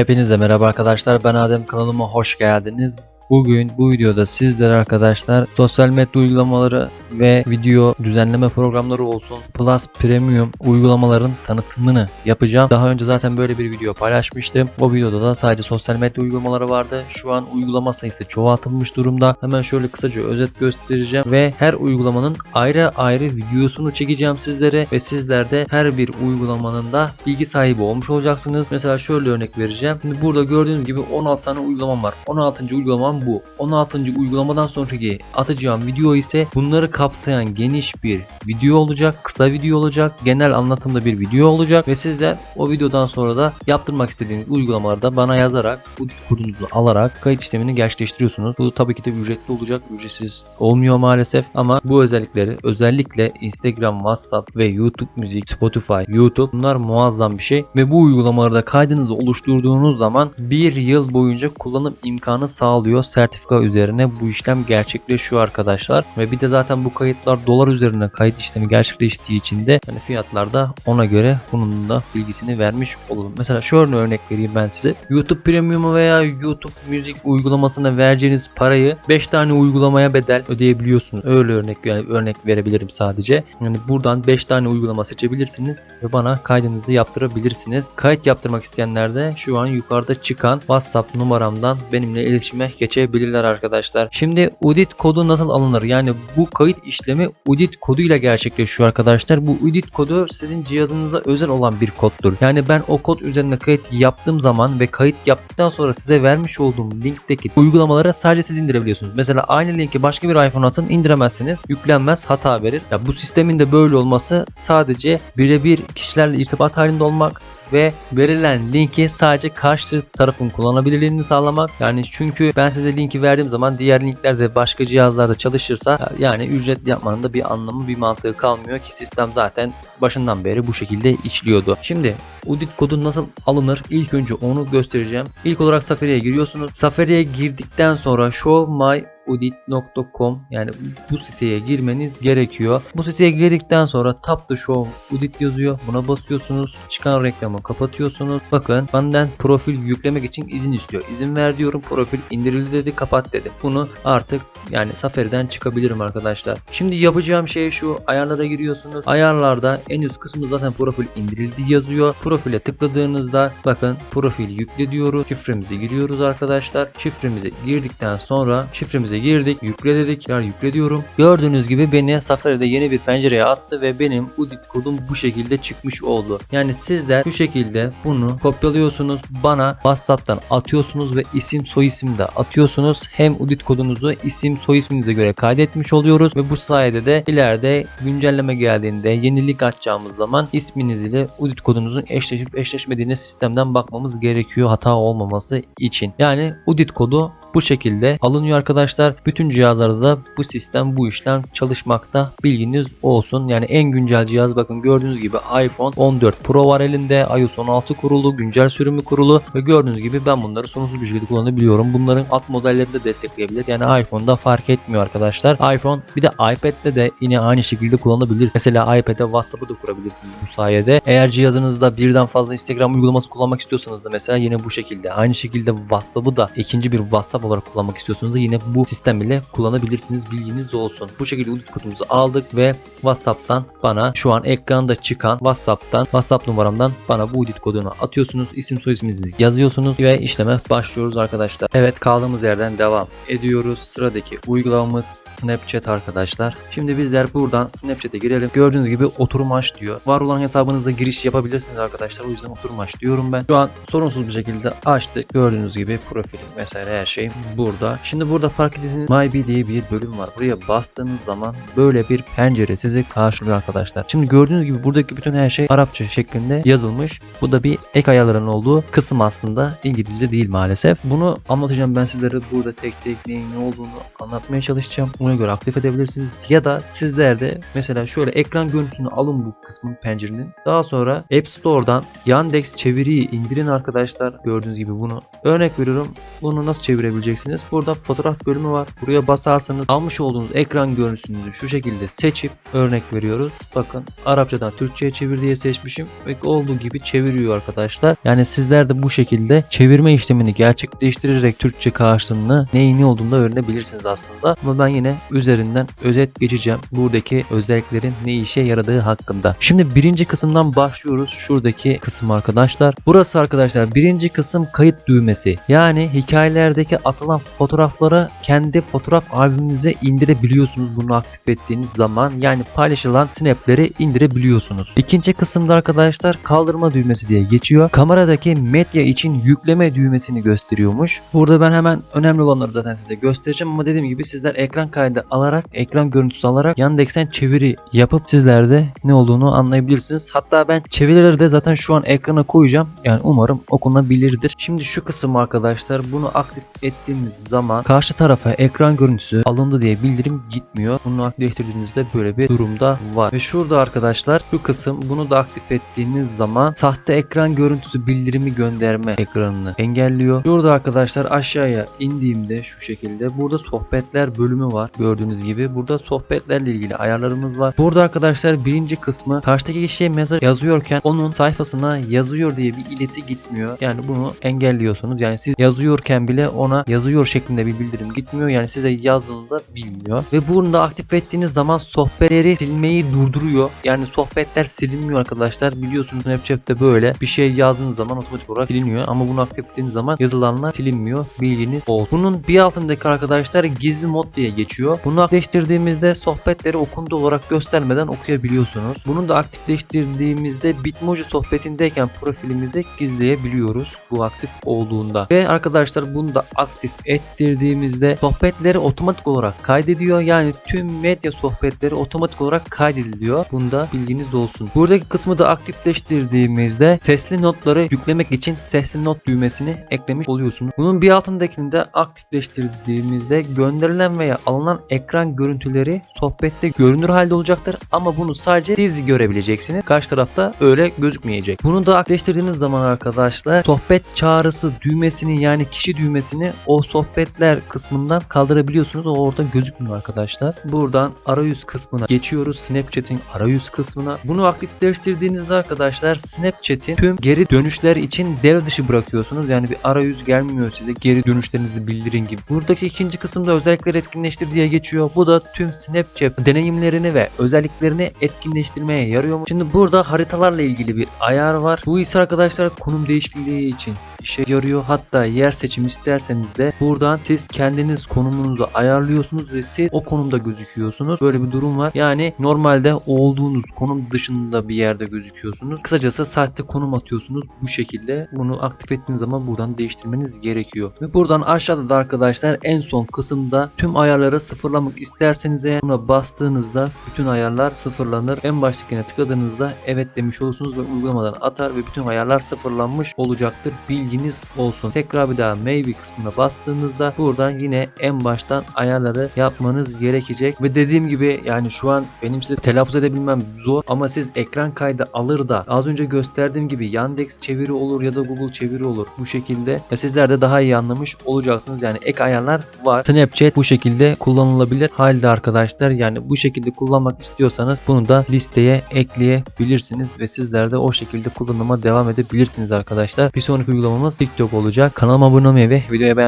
Hepinize merhaba arkadaşlar ben Adem kanalıma hoş geldiniz. Bugün bu videoda sizlere arkadaşlar sosyal medya uygulamaları ve video düzenleme programları olsun Plus Premium uygulamaların tanıtımını yapacağım. Daha önce zaten böyle bir video paylaşmıştım. O videoda da sadece sosyal medya uygulamaları vardı. Şu an uygulama sayısı çoğaltılmış durumda. Hemen şöyle kısaca özet göstereceğim ve her uygulamanın ayrı ayrı videosunu çekeceğim sizlere ve sizler de her bir uygulamanın da bilgi sahibi olmuş olacaksınız. Mesela şöyle örnek vereceğim. Şimdi burada gördüğünüz gibi 16 tane uygulamam var. 16. uygulamam bu. 16. uygulamadan sonraki atacağım video ise bunları kapsayan geniş bir video olacak. Kısa video olacak. Genel anlatımda bir video olacak ve sizler o videodan sonra da yaptırmak istediğiniz uygulamalarda bana yazarak bu kodunuzu alarak kayıt işlemini gerçekleştiriyorsunuz. Bu tabii ki de ücretli olacak. Ücretsiz olmuyor maalesef ama bu özellikleri özellikle Instagram, WhatsApp ve YouTube müzik, Spotify, YouTube bunlar muazzam bir şey ve bu uygulamalarda kaydınızı oluşturduğunuz zaman bir yıl boyunca kullanım imkanı sağlıyor. Sertifika üzerine bu işlem gerçekleşiyor arkadaşlar ve bir de zaten bu kayıtlar dolar üzerine kayıt işlemi gerçekleştiği için de yani fiyatlarda ona göre bunun da bilgisini vermiş olalım. Mesela şöyle örnek vereyim ben size. YouTube Premium veya YouTube müzik uygulamasına vereceğiniz parayı 5 tane uygulamaya bedel ödeyebiliyorsunuz. Öyle örnek yani örnek verebilirim sadece. Yani buradan 5 tane uygulama seçebilirsiniz ve bana kaydınızı yaptırabilirsiniz. Kayıt yaptırmak isteyenler de şu an yukarıda çıkan WhatsApp numaramdan benimle iletişime geçebilirler arkadaşlar. Şimdi UDIT kodu nasıl alınır? Yani bu kayıt işlemi UDIT koduyla gerçekleşiyor arkadaşlar. Bu UDIT kodu sizin cihazınıza özel olan bir koddur. Yani ben o kod üzerinde kayıt yaptığım zaman ve kayıt yaptıktan sonra size vermiş olduğum linkteki uygulamaları sadece siz indirebiliyorsunuz. Mesela aynı linki başka bir iPhone atın indiremezsiniz. Yüklenmez hata verir. Ya bu sistemin de böyle olması sadece birebir kişilerle irtibat halinde olmak ve verilen linki sadece karşı tarafın kullanabilirliğini sağlamak. Yani çünkü ben size linki verdiğim zaman diğer linkler de başka cihazlarda çalışırsa yani ücret yapmanın da bir anlamı bir mantığı kalmıyor ki sistem zaten başından beri bu şekilde işliyordu. Şimdi UDIT kodu nasıl alınır? İlk önce onu göstereceğim. İlk olarak Safari'ye giriyorsunuz. Safari'ye girdikten sonra show my udit.com yani bu siteye girmeniz gerekiyor. Bu siteye girdikten sonra Tap the Show Udit yazıyor. Buna basıyorsunuz. Çıkan reklamı kapatıyorsunuz. Bakın benden profil yüklemek için izin istiyor. İzin ver diyorum. Profil indirildi dedi. Kapat dedi. Bunu artık yani Safari'den çıkabilirim arkadaşlar. Şimdi yapacağım şey şu. Ayarlara giriyorsunuz. Ayarlarda en üst kısmı zaten profil indirildi yazıyor. Profile tıkladığınızda bakın profil yükle diyoruz. Şifremizi giriyoruz arkadaşlar. Şifremizi girdikten sonra şifremize girdik. Yükle dedik. Ya yükle diyorum. Gördüğünüz gibi beni Safari'de yeni bir pencereye attı ve benim UDIT kodum bu şekilde çıkmış oldu. Yani sizler bu şekilde bunu kopyalıyorsunuz. Bana WhatsApp'tan atıyorsunuz ve isim soy isim de atıyorsunuz. Hem UDIT kodunuzu isim soy isminize göre kaydetmiş oluyoruz ve bu sayede de ileride güncelleme geldiğinde yenilik açacağımız zaman isminiz ile UDIT kodunuzun eşleşip eşleşmediğine sistemden bakmamız gerekiyor hata olmaması için. Yani UDIT kodu bu şekilde alınıyor arkadaşlar. Bütün cihazlarda da bu sistem bu işlem çalışmakta. Bilginiz olsun. Yani en güncel cihaz bakın gördüğünüz gibi iPhone 14 Pro var elinde. iOS 16 kurulu, güncel sürümü kurulu ve gördüğünüz gibi ben bunları sorunsuz bir şekilde kullanabiliyorum. Bunların alt modellerini de destekleyebilir. Yani iPhone'da fark etmiyor arkadaşlar. iPhone bir de iPad'de de yine aynı şekilde kullanabilirsiniz. Mesela iPad'e WhatsApp'ı da kurabilirsiniz bu sayede. Eğer cihazınızda birden fazla Instagram uygulaması kullanmak istiyorsanız da mesela yine bu şekilde. Aynı şekilde WhatsApp'ı da ikinci bir WhatsApp olarak kullanmak istiyorsanız da yine bu sistem ile kullanabilirsiniz. Bilginiz olsun. Bu şekilde UDIT kodumuzu aldık ve WhatsApp'tan bana şu an ekranda çıkan WhatsApp'tan WhatsApp numaramdan bana bu UDIT kodunu atıyorsunuz. İsim soy isminizi yazıyorsunuz ve işleme başlıyoruz arkadaşlar. Evet kaldığımız yerden devam ediyoruz. Sıradaki uygulamamız Snapchat arkadaşlar. Şimdi bizler buradan Snapchat'e girelim. Gördüğünüz gibi oturum aç diyor. Var olan hesabınızda giriş yapabilirsiniz arkadaşlar. O yüzden oturum aç diyorum ben. Şu an sorunsuz bir şekilde açtık. Gördüğünüz gibi profilim vesaire her şey burada. Şimdi burada fark ettiğiniz MyBee diye bir bölüm var. Buraya bastığınız zaman böyle bir pencere sizi karşılıyor arkadaşlar. Şimdi gördüğünüz gibi buradaki bütün her şey Arapça şeklinde yazılmış. Bu da bir ek ayarların olduğu kısım aslında İngilizce değil maalesef. Bunu anlatacağım ben sizlere burada tek tek neyin ne olduğunu anlatmaya çalışacağım. Ona göre aktif edebilirsiniz. Ya da sizler de mesela şöyle ekran görüntüsünü alın bu kısmın pencerenin. Daha sonra App Store'dan Yandex çeviriyi indirin arkadaşlar. Gördüğünüz gibi bunu örnek veriyorum. Bunu nasıl çevirebilirim? Yapabileceksiniz. Burada fotoğraf bölümü var. Buraya basarsanız almış olduğunuz ekran görüntüsünüzü şu şekilde seçip örnek veriyoruz. Bakın Arapçadan Türkçe'ye çevir diye seçmişim ve olduğu gibi çeviriyor arkadaşlar. Yani sizler de bu şekilde çevirme işlemini gerçekleştirerek Türkçe karşılığını neyin ne olduğunu da öğrenebilirsiniz aslında. Ama ben yine üzerinden özet geçeceğim. Buradaki özelliklerin ne işe yaradığı hakkında. Şimdi birinci kısımdan başlıyoruz. Şuradaki kısım arkadaşlar. Burası arkadaşlar birinci kısım kayıt düğmesi. Yani hikayelerdeki atılan fotoğrafları kendi fotoğraf albümünüze indirebiliyorsunuz bunu aktif ettiğiniz zaman. Yani paylaşılan snapleri indirebiliyorsunuz. İkinci kısımda arkadaşlar kaldırma düğmesi diye geçiyor. Kameradaki medya için yükleme düğmesini gösteriyormuş. Burada ben hemen önemli olanları zaten size göstereceğim ama dediğim gibi sizler ekran kaydı alarak, ekran görüntüsü alarak Yandex'ten çeviri yapıp sizler de ne olduğunu anlayabilirsiniz. Hatta ben çevirileri de zaten şu an ekrana koyacağım. Yani umarım okunabilirdir. Şimdi şu kısım arkadaşlar bunu aktif ettiğimiz zaman karşı tarafa ekran görüntüsü alındı diye bildirim gitmiyor. Bunu aktifleştirdiğinizde böyle bir durumda var. Ve şurada arkadaşlar şu kısım bunu da aktif ettiğiniz zaman sahte ekran görüntüsü bildirimi gönderme ekranını engelliyor. Şurada arkadaşlar aşağıya indiğimde şu şekilde burada sohbetler bölümü var. Gördüğünüz gibi burada sohbetlerle ilgili ayarlarımız var. Burada arkadaşlar birinci kısmı karşıdaki kişiye mesaj yazıyorken onun sayfasına yazıyor diye bir ileti gitmiyor. Yani bunu engelliyorsunuz. Yani siz yazıyorken bile ona yazıyor şeklinde bir bildirim gitmiyor. Yani size yazdığını da bilmiyor. Ve bunu da aktif ettiğiniz zaman sohbetleri silmeyi durduruyor. Yani sohbetler silinmiyor arkadaşlar. Biliyorsunuz Snapchat'te böyle bir şey yazdığınız zaman otomatik olarak siliniyor. Ama bunu aktif ettiğiniz zaman yazılanlar silinmiyor. Bilginiz olsun. Bunun bir altındaki arkadaşlar gizli mod diye geçiyor. Bunu aktifleştirdiğimizde sohbetleri okundu olarak göstermeden okuyabiliyorsunuz. Bunu da aktifleştirdiğimizde Bitmoji sohbetindeyken profilimizi gizleyebiliyoruz. Bu aktif olduğunda. Ve arkadaşlar bunu da aktif ettirdiğimizde sohbetleri otomatik olarak kaydediyor. Yani tüm medya sohbetleri otomatik olarak kaydediliyor. Bunda bilginiz olsun. Buradaki kısmı da aktifleştirdiğimizde sesli notları yüklemek için sesli not düğmesini eklemiş oluyorsunuz. Bunun bir altındakini de aktifleştirdiğimizde gönderilen veya alınan ekran görüntüleri sohbette görünür halde olacaktır ama bunu sadece siz görebileceksiniz. Karşı tarafta öyle gözükmeyecek. Bunu da aktifleştirdiğiniz zaman arkadaşlar sohbet çağrısı düğmesini yani kişi düğmesini o sohbetler kısmından kaldırabiliyorsunuz. O orada gözükmüyor arkadaşlar. Buradan arayüz kısmına geçiyoruz. Snapchat'in arayüz kısmına. Bunu aktifleştirdiğinizde arkadaşlar Snapchat'in tüm geri dönüşler için devre dışı bırakıyorsunuz. Yani bir arayüz gelmiyor size geri dönüşlerinizi bildirin gibi. Buradaki ikinci kısımda özellikleri etkinleştir diye geçiyor. Bu da tüm Snapchat deneyimlerini ve özelliklerini etkinleştirmeye yarıyor. Şimdi burada haritalarla ilgili bir ayar var. Bu ise arkadaşlar konum değişikliği için işe yarıyor. Hatta yer seçim isterseniz de buradan siz kendiniz konumunuzu ayarlıyorsunuz ve siz o konumda gözüküyorsunuz. Böyle bir durum var. Yani normalde olduğunuz konum dışında bir yerde gözüküyorsunuz. Kısacası saatte konum atıyorsunuz bu şekilde. Bunu aktif ettiğiniz zaman buradan değiştirmeniz gerekiyor. Ve buradan aşağıda da arkadaşlar en son kısımda tüm ayarları sıfırlamak isterseniz eğer buna bastığınızda bütün ayarlar sıfırlanır. En baştakine tıkladığınızda evet demiş olursunuz ve uygulamadan atar ve bütün ayarlar sıfırlanmış olacaktır. Bilginiz olsun. Tekrar bir daha maybe kısmına bastığınızda buradan yine en baştan ayarları yapmanız gerekecek. Ve dediğim gibi yani şu an benim size telaffuz edebilmem zor ama siz ekran kaydı alır da az önce gösterdiğim gibi Yandex çeviri olur ya da Google çeviri olur. Bu şekilde ve sizler de daha iyi anlamış olacaksınız. Yani ek ayarlar var. Snapchat bu şekilde kullanılabilir halde arkadaşlar. Yani bu şekilde kullanmak istiyorsanız bunu da listeye ekleyebilirsiniz ve sizler de o şekilde kullanıma devam edebilirsiniz arkadaşlar. Bir sonraki uygulamamız TikTok olacak. Kanalıma abone olmayı ve videoya